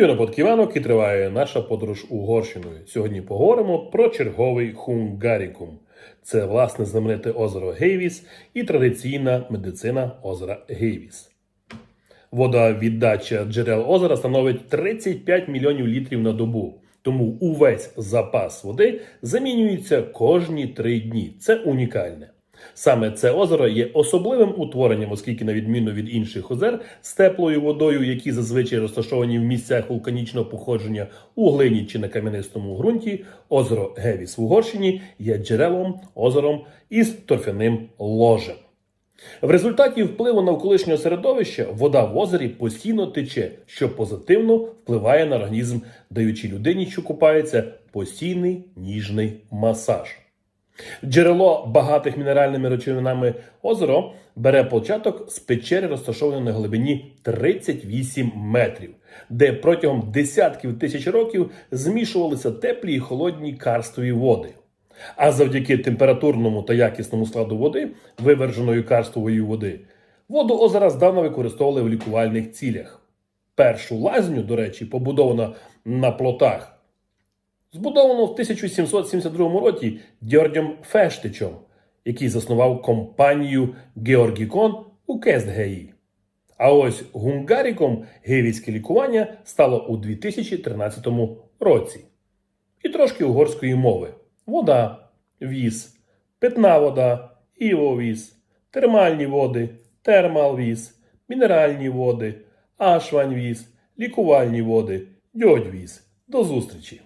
Юрій Подківанок і триває наша подорож Угорщиною. Сьогодні поговоримо про черговий Хунгарікум. Це власне знамените озеро Гейвіс і традиційна медицина озера Гейвіс. Водовіддача джерел озера становить 35 мільйонів літрів на добу. Тому увесь запас води замінюється кожні три дні. Це унікальне. Саме це озеро є особливим утворенням, оскільки, на відміну від інших озер з теплою водою, які зазвичай розташовані в місцях вулканічного походження у глині чи на кам'янистому ґрунті, озеро Гевіс в Угорщині є джерелом озером із торфяним ложем. В результаті впливу навколишнього середовища вода в озері постійно тече, що позитивно впливає на організм, даючи людині, що купається, постійний ніжний масаж. Джерело багатих мінеральними речовинами озеро бере початок з печери, розташованої на глибині 38 метрів, де протягом десятків тисяч років змішувалися теплі і холодні карстові води. А завдяки температурному та якісному складу води, виверженої карстової води, воду озера здавна використовували в лікувальних цілях. Першу лазню, до речі, побудована на плотах, збудовано в 1772 році Дьордем Фештичем, який заснував компанію Георгікон у Кестгеї. А ось гунгаріком гейвійське лікування стало у 2013 році. І трошки угорської мови: вода, віз, питна вода, івовіз, термальні води, термалвіз, мінеральні води, ашваньвіз, лікувальні води, дьодьвіз. До зустрічі!